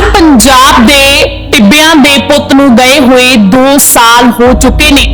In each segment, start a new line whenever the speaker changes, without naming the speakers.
ਪੰਜਾਬ ਦੇ ਟਿੱਬਿਆਂ ਦੇ ਪੁੱਤ ਨੂੰ ਗਏ ਹੋਏ 2 ਸਾਲ ਹੋ ਚੁੱਕੇ ਨੇ।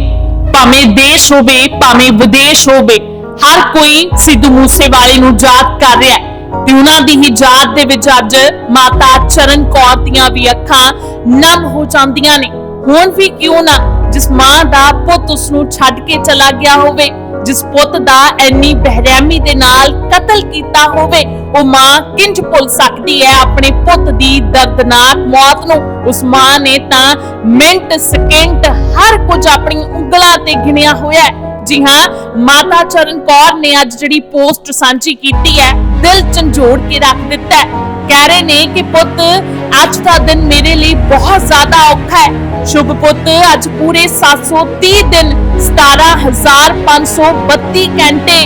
ਭਾਵੇਂ ਦੇਸ਼ ਹੋਵੇ, ਭਾਵੇਂ ਵਿਦੇਸ਼ ਹੋਵੇ, ਹਰ ਕੋਈ ਸਿੱਧੂ ਮੂਸੇਵਾਲੇ ਨੂੰ ਯਾਦ ਕਰ ਰਿਹਾ ਹੈ ਤੇ ਉਹਨਾਂ ਦੀ ਹੀ ਯਾਦ ਦੇ ਵਿੱਚ ਅੱਜ ਮਾਤਾ ਚਰਨ ਕੌਰ ਦੀਆਂ ਵੀ ਅੱਖਾਂ ਨਮ ਹੋ ਜਾਂਦੀਆਂ ਨੇ। ਹੁਣ ਵੀ ਕਿਉਂ ਨਾ ਜਿਸ ਮਾਂ ਦਾ ਪੁੱਤ ਉਸ ਨੂੰ ਛੱਡ ਕੇ ਚਲਾ ਗਿਆ ਹੋਵੇ। ਜਿਸ ਪੁੱਤ ਦਾ ਇੰਨੀ ਬਹਿਰਮੀ ਦੇ ਨਾਲ ਕਤਲ ਕੀਤਾ ਹੋਵੇ, ਉਹ ਮਾਂ ਕਿੰਜ ਭੁੱਲ ਸਕਦੀ ਹੈ ਆਪਣੇ ਪੁੱਤ ਦੀ ਦਰਦਨਾਕ ਮੌਤ ਨੂੰ? ਉਸ ਮਾਂ ਨੇ ਤਾਂ ਮਿੰਟ, ਸਕਿੰਟ ਹਰ ਕੁਝ ਆਪਣੀ ਉਂਗਲਾਂ ਤੇ ਗਿਣਿਆ ਹੋਇਆ ਹੈ। ਜੀ ਹਾਂ, ਮਾਤਾ ਚਰਨ ਕੌਰ ਨੇ ਅੱਜ ਜਿਹੜੀ ਪੋਸਟ ਸਾਂਝੀ ਕੀਤੀ ਹੈ, ਦਿਲ ਝੰਜੋੜ ਕੇ ਰੱਖ ਦਿੱਤਾ ਹੈ। ਕਹਿ ਰਹੇ ਨੇ ਕਿ ਪੁੱਤ, ਅੱਜ ਦਾ ਦਿਨ ਮੇਰੇ ਲਈ ਬਹੁਤ ਜ਼ਿਆਦਾ ਔਖਾ ਹੈ। ਸ਼ੁਭ ਪੁੱਤ, ਅੱਜ ਪੂਰੇ 730 ਦਿਨ 17532 ਘੰਟੇ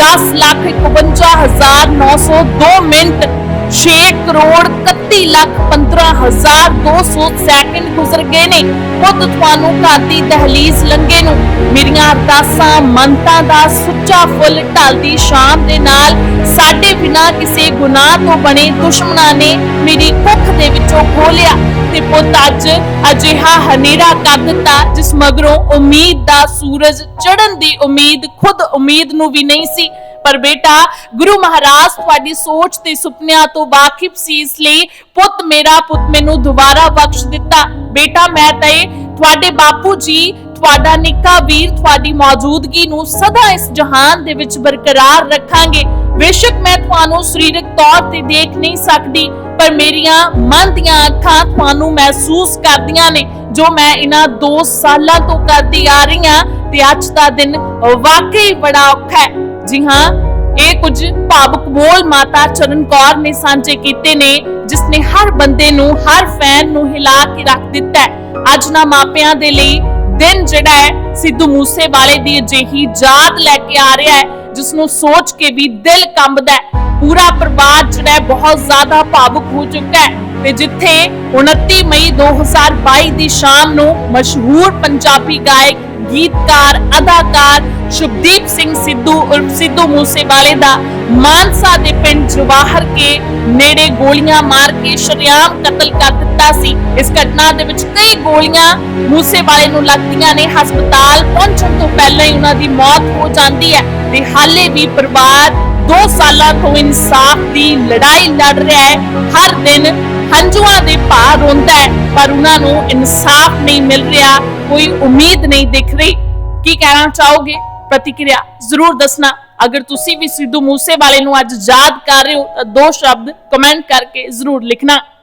10 ਲੱਖ 51902 ਮਿੰਟ 6 ਕਰੋੜ 31 ਲੱਖ 15200 ਗੁਜ਼ਰ ਗਏ ਨੇ। ਪੁੱਤ ਤੁਹਾਨੂੰ ਘਰ ਦੀ ਦਹਲੀਜ਼ ਲੰਘੇ ਨੂੰ। ਮੇਰੀਆਂ ਅਰਦਾਸਾਂ ਮੰਤਾਂ ਦਾ ਸੁੱਚਾ ਫੁੱਲ ਢਲਦੀ ਸ਼ਾਮ ਦੇ ਨਾਲ ਸਾਡੇ ਬਿਨਾ ਕਿਸੇ ਗੁਨਾਹ ਤੋਂ ਬਣੇ ਦੁਸ਼ਮਣਾਂ ਨੇ ਮੇਰੀ ਕੁੱਖ ਦੇ ਵਿੱਚੋਂ ਖੋਲਿਆ ਤੇ ਪੁੱਤ ਅੱਜ ਅਜਿਹਾ ਹਨੇਰਾ ਕਰ ਦਿੱਤਾ ਜਿਸ ਮਗਰੋਂ ਉਮੀਦ ਦਾ ਸੂਰਜ ਚੜ੍ਹਨ ਦੀ ਉਮੀਦ, ਖੁਦ ਉਮੀਦ ਨੂੰ ਵੀ ਨਹੀਂ ਸੀ। ਪਰ ਬੇਟਾ, ਗੁਰੂ ਮਹਾਰਾਜ ਤੁਹਾਡੀ ਸੋਚ ਤੇ ਸੁਪਨਿਆਂ ਤੋਂ ਵਾਕਿਫ ਸੀ, ਇਸ ਲਈ ਪੁੱਤ ਮੇਰਾ, ਪੁੱਤ ਮੈਨੂੰ ਦੁਬਾਰਾ ਬਖਸ਼ ਦਿੱਤਾ। ਬੇਟਾ, ਮੈਂ ਤੇ ਤੁਹਾਡੇ ਬਾਪੂ ਜੀ, ਤੁਹਾਡਾ ਨਿੱਕਾ ਵੀਰ ਤੁਹਾਡੀ ਮੌਜੂਦਗੀ ਨੂੰ ਸਦਾ ਇਸ ਜਹਾਨ ਦੇ ਵਿੱਚ ਬਰਕਰਾਰ ਰੱਖਾਂਗੇ। ਬੇਸ਼ੱਕ ਮੈਂ ਤੁਹਾਨੂੰ ਸਰੀਰਕ ਤੌਰ ਤੇ ਦੇਖ ਨਹੀਂ ਸਕਦੀ, ਪਰ ਮੇਰੀਆਂ ਮਨ ਦੀਆਂ ਅੱਖਾਂ ਤੁਹਾਨੂੰ ਮਹਿਸੂਸ ਕਰਦੀਆਂ ਨੇ, ਜੋ ਮੈਂ ਇਹਨਾਂ 2 ਸਾਲਾਂ ਤੋਂ ਕਰਦੀ ਆ ਰਹੀ ਹਾਂ ਤੇ ਅੱਜ ਦਾ ਦਿਨ ਵਾਕਈ ਬੜਾ ਔਖਾ ਹੈ। ਜੀ ਹਾਂ, ਇਹ ਕੁਝ ਭਾਵੁਕ ਬੋਲ ਮਾਤਾ ਚਰਨ ਕੌਰ ਨੇ ਸਾਂਝੇ ਕੀਤੇ ਨੇ ਜਿਸ ਨੇ ਹਰ ਬੰਦੇ ਨੂੰ, ਹਰ ਫੈਨ ਨੂੰ ਹਿਲਾ ਕੇ ਰੱਖ ਦਿੱਤਾ ਹੈ। ਅੱਜ ਨਾ ਮਾਪਿਆਂ ਦੇ ਲਈ ਦਿਨ ਜਿਹੜਾ ਹੈ, ਸਿੱਧੂ ਮੂਸੇ ਵਾਲੇ ਦੀ ਅਜਿਹੀ ਯਾਦ ਲੈ ਕੇ ਆ ਰਿਹਾ ਹੈ ਜਿਸ ਨੂੰ ਸੋਚ ਕੇ ਵੀ ਦਿਲ ਕੰਬਦਾ ਹੈ। ਪੂਰਾ ਪਰਿਵਾਰ ਜਿਹੜਾ ਹੈ, ਬਹੁਤ ਜ਼ਿਆਦਾ ਭਾਵੁਕ ਹੋ ਚੁੱਕਾ ਹੈ। ਤੇ ਜਿੱਥੇ 29 ਮਈ 2022 ਦੀ ਸ਼ਾਮ ਨੂੰ ਮਸ਼ਹੂਰ ਪੰਜਾਬੀ ਗਾਇਕ, ਗੀਤਕਾਰ, ਅਦਾਕਾਰ ਸ਼ੁਭਦੀਪ ਸਿੰਘ ਸਿੱਧੂ ਉਰਫ ਸਿੱਧੂ ਮੂਸੇਵਾਲੇ ਦਾ ਮਾਨਸਾ ਦੇ ਪਿੰਡ ਜਵਾਹਰ ਕੇ ਨੇੜੇ ਗੋਲੀਆਂ ਮਾਰ ਕੇ ਸ਼ਰੇਆਮ ਕਤਲ ਕਰ ਦਿੱਤਾ ਸੀ। ਇਸ ਘਟਨਾ ਦੇ ਵਿੱਚ ਕਈ ਗੋਲੀਆਂ ਮੂਸੇਵਾਲੇ ਨੂੰ ਲੱਗਦੀਆਂ ਨੇ। ਹਸਪਤਾਲ ਪਹੁੰਚਣ ਤੋਂ ਪਹਿਲਾਂ ਹੀ ਉਹਨਾਂ ਦੀ ਮੌਤ ਹੋ ਜਾਂਦੀ ਹੈ ਤੇ ਹਾਲੇ ਵੀ ਪਰਿਵਾਰ 2 ਸਾਲਾਂ ਤੋਂ ਇਨਸਾਫ ਦੀ ਲੜਾਈ ਲੜ ਰਿਹਾ ਹੈ। ਹਰ ਦਿਨ ਹੰਝੂਆਂ ਦੇ ਭਾਰ ਰੋਂਦਾ ਹੈ, ਪਰ ਉਹਨਾਂ ਨੂੰ ਇਨਸਾਫ ਨਹੀਂ ਮਿਲ ਰਿਹਾ, ਕੋਈ ਉਮੀਦ ਨਹੀਂ ਦਿਖ ਰਹੀ। ਕੀ ਕਹਿਣਾ ਚਾਹੋਗੇ? ਪ੍ਰਤੀਕਿਰਿਆ ਜ਼ਰੂਰ ਦੱਸਣਾ। ਅਗਰ ਤੁਸੀਂ ਵੀ ਸਿੱਧੂ ਮੂਸੇ ਵਾਲੇ ਨੂੰ ਅੱਜ ਯਾਦ ਕਰ ਰਹੇ ਹੋ, ਤਾਂ ਦੋ ਸ਼ਬਦ ਕਮੈਂਟ ਕਰਕੇ ਜ਼ਰੂਰ ਲਿਖਣਾ।